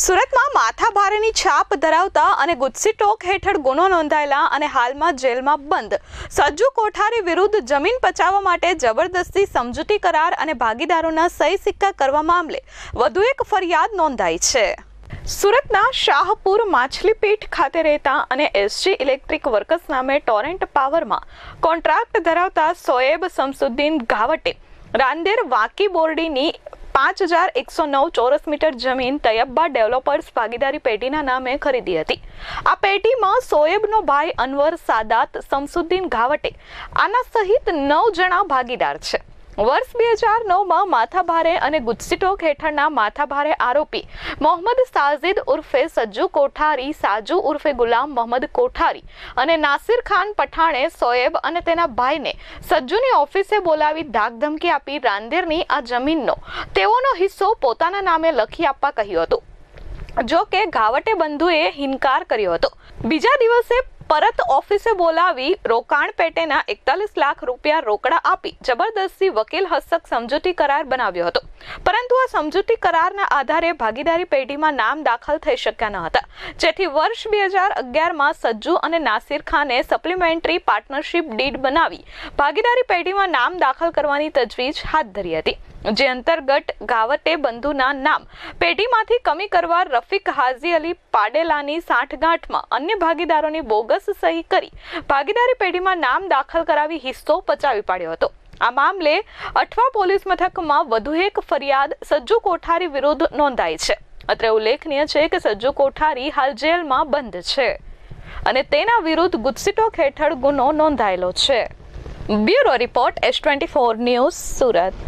સુરતમાં માથાભારેની છાપ ધરાવતા અને ગુજસી ટોક હેઠળ ગુનો નોંધાયેલા અને હાલમાં જેલમાં બંધ. સજ્જુ કોઠારી વિરુદ્ધ જમીન પચાવવા માટે જબરદસ્તી સમજૂતી કરાર અને ભાગીદારોના સહી સિક્કા કરવા મામલે વધુ એક ફરિયાદ નોંધાઈ છે. સુરતના શાહપુર માછલીપીઠ ખાતે રહેતા અને એસજી ઇલેક્ટ્રિક વર્કર્સ નામે ટોરેન્ટ પાવરમાં કોન્ટ્રાક્ટ ધરાવતા સોએબ સમસુદ્દીન ગાવટે રાંદેર વાકી બોરડીની પાંચ હજાર એકસો નવ ચોરસ મીટર જમીન તૈયબ્બા ડેવલપર્સ ભાગીદારી પેટીના નામે ખરીદી હતી. આ પેટીમાં સોએબનો ભાઈ અનવર સાદાત, સમસુદ્દીન ઘાવટે, આના સહિત નવ જણા ભાગીદાર છે. વર્ષ બે હજાર નવમાં માથાભારે અને ગુજસીટોક હેઠળના માથાભારે આરોપી મોહમ્મદ સાજિદ ઉર્ફે સજ્જુ કોઠારી, સાજુ ઉર્ફે ગુલામ મોહમ્મદ કોઠારી અને નાસિર ખાન પઠાણે સોએબ અને તેના ભાઈને સજ્જુની ઓફિસે બોલાવી ધાકધમકી આપી રાંદેરની આ જમીનનો તેઓનો હિસ્સો પોતાના નામે લખી આપવા કહ્યું હતું. જો કે ઘાવટે બંધુએ ઇનકાર કર્યો હતો. બીજા દિવસે પરત ઓફિસે બોલાવી રોકાણ પેટેના એકતાલીસ લાખ રૂપિયા રોકડા આપી જબરદસ્તી વકીલ હસ્તક સમજૂતી કરાર બનાવ્યો હતો. પરંતુ આ સમજૂતી કરારના આધારે ભાગીદારી પેઢીમાં નામ દાખલ થઈ શક્યા ન હતા. જેથી વર્ષ બે હજાર અગિયારમાં સજ્જુ અને નાસિર ખાને સપ્લિમેન્ટરી પાર્ટનરશિપ ડીડ બનાવી ભાગીદારી પેઢીમાં નામ દાખલ કરવાની તજવીજ હાથ ધરી હતી. જે અંતર્ગત ગાવતે બંધુના નામ, પેઢીમાંથી કમી કરવા રફીક હાજી અલી પાડેલાની સાંઠગાંઠમાં અન્ય ભાગીદારોની બોગસ સહી કરી. ભાગીદારી પેઢીમાં નામ દાખલ કરાવી હિસ્સો પચાવી પાડ્યો હતો. આ મામલે અઠવા પોલીસ મથકમાં વધુ એક ફરિયાદ સજ્જુ કોઠારી વિરુદ્ધ નોંધાઈ છે. અત્રે ઉલ્લેખનીય છે કે સજ્જુ કોઠારી હાલ જેલમાં બંધ છે અને તેના વિરુદ્ધ ગુજસીટોક હેઠળ ગુનો નોંધાયેલો છે. Bureau report S twenty four news Surat.